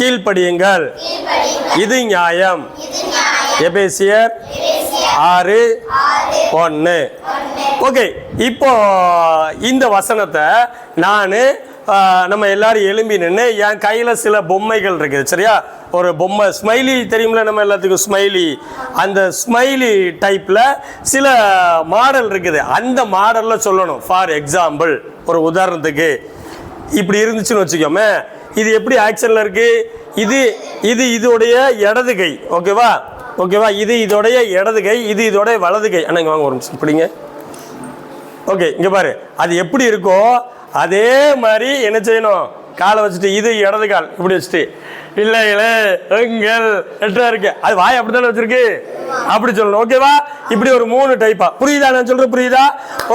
கீழ்ப்படியுங்கள். இது நியாயம். எபேசியர் ஆறு ஒன்று ஓகே இப்போ இந்த வசனத்தை நான் நம்ம எல்லாரும் எழும்பி நின்று என் கையில் சில பொம்மைகள் இருக்குது சரியா? ஒரு பொம்மை ஸ்மைலி தெரியுமில நம்ம எல்லாத்துக்கும் ஸ்மைலி அந்த ஸ்மைலி டைப்பில் சில மாடல் இருக்குது. அந்த மாடலில் சொல்லணும். ஃபார் எக்ஸாம்பிள் ஒரு உதாரணத்துக்கு. இப்படி இருந்துச்சுன்னு வச்சுக்கோமே இது எப்படி ஆக்ஷனில் இருக்குது இது இது இதோடைய இடது கை. ஓகேவா ஓகேவா இது இதோடைய இடது கை இது இதோடைய வலது கை. அண்ணா இங்கே வாங்க ஒரு நிமிஷம். இப்படிங்க. ஓகே இங்கே பாரு. அது எப்படி இருக்கோ அதே மாதிரி என்ன செய்யணும்? காலை வச்சுட்டு இது இடது கால். இப்படி வச்சுட்டு. இல்லை இல்லை எங்கள் எட்டா இருக்கு. அது வாய் அப்படி தானே வச்சிருக்கு? அப்படி சொல்லணும். ஓகேவா இப்படி ஒரு மூணு டைப்பா புரியுதா? நான் சொல்கிறேன் புரியுதா?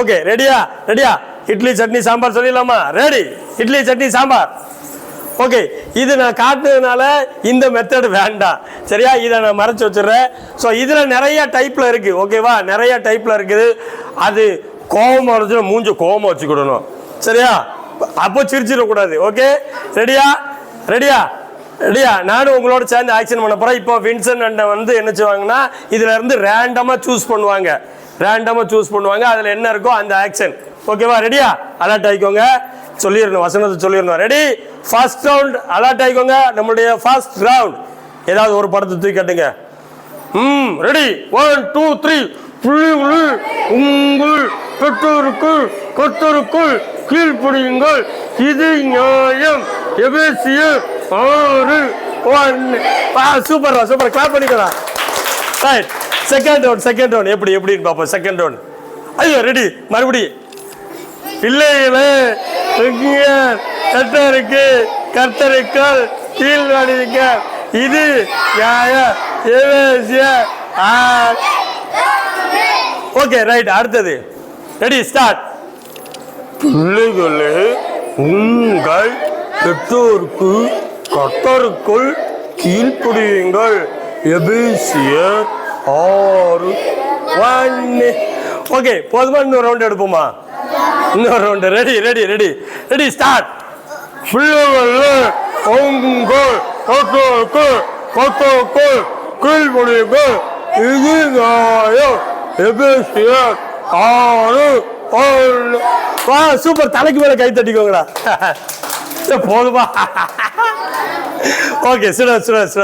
ஓகே ரெடியா ரெடியா இட்லி சட்னி சாம்பார் சொல்லிடலாமா? ரெடி இட்லி சட்னி சாம்பார். ஓகே இது நான் காட்டுனதுனால இந்த மெத்தட் வேண்டாம் சரியா? இதை நான் மறைச்சி வச்சிடுறேன். ஸோ இதில் நிறைய டைப்பில் இருக்குது ஓகேவா நிறைய டைப்பில் இருக்குது. அது கோபம் வரைச்சுன்னா மூஞ்ச கோபம் வச்சுக்கிடணும். சரியா? அப்போ சிரிச்சிடக்கூடாது. ஓகே ரெடியா ரெடியா ரெடியா நானும் உங்களோட சேர்ந்து ஆக்ஷன் பண்ண போகிறேன் இப்போ வின்சன் அண்டை வந்து என்ன செய்வாங்கன்னா இதில் இருந்து ரேண்டமாக சூஸ் பண்ணுவாங்க. ரேண்டமாக சூஸ் பண்ணுவாங்க. அதில் என்ன இருக்கோ அந்த ஆக்ஷன் ஓகேவா ரெடியா அலர்ட் ஆகிக்கோங்க சொல்லிடணும் வசனத்தை சொல்லிடணும் ரெடி ஃபர்ஸ்ட் ரவுண்ட் அலர்ட் ஆகிக்கோங்க நம்மளுடைய ஃபர்ஸ்ட் ரவுண்ட் ஏதாவது ஒரு படத்தை தூக்கி கட்டுங்க. ம் ரெடி ஒன் டூ த்ரீ புள்ளிகளில் உங்கள் பெற்றோருக்குள் கத்தருக்குள் கீழ்ப்படியுங்கள். இது நியாயம். எபேசிய ஆறு ஒன்று சூப்பர்ரா சூப்பர் கிளாப் பண்ணிக்கலாம் right second round second round எப்படி எப்படின்னு பார்ப்போம். செகண்ட் ரவுண்ட் ஐயோ ரெடி மறுபடியும். பிள்ளைகளே எங்க கர்த்தருக்கு கர்த்தருக்குள் கீழ்வடிங்க இது நியாய எபேசிய ஓகே ரைட் அடுத்தது. ரெடி ஸ்டார்ட் பிள்ளைகளே உங்கள் பெற்றோருக்கு கர்த்தருக்குள் கீழ்ப்படியுங்கள். எபேசியர் ஆறு ஒன்று ஓகே போதுமா இன்னொரு ரவுண்ட் எடுப்போமா? இன்னொரு round ready ready ready ready start பிள்ளைகளே உங்கள் கர்த்தருக்கு கர்த்தருக்கு கீழ்ப்படியுங்கள் இது நியாயம். எபேசியர் ஆறு வா சூப்பர் தலைக்கு மேல கை தட்டிக்கோங்கடா. சரி, போதுமா ஓகே சுட சுட சுட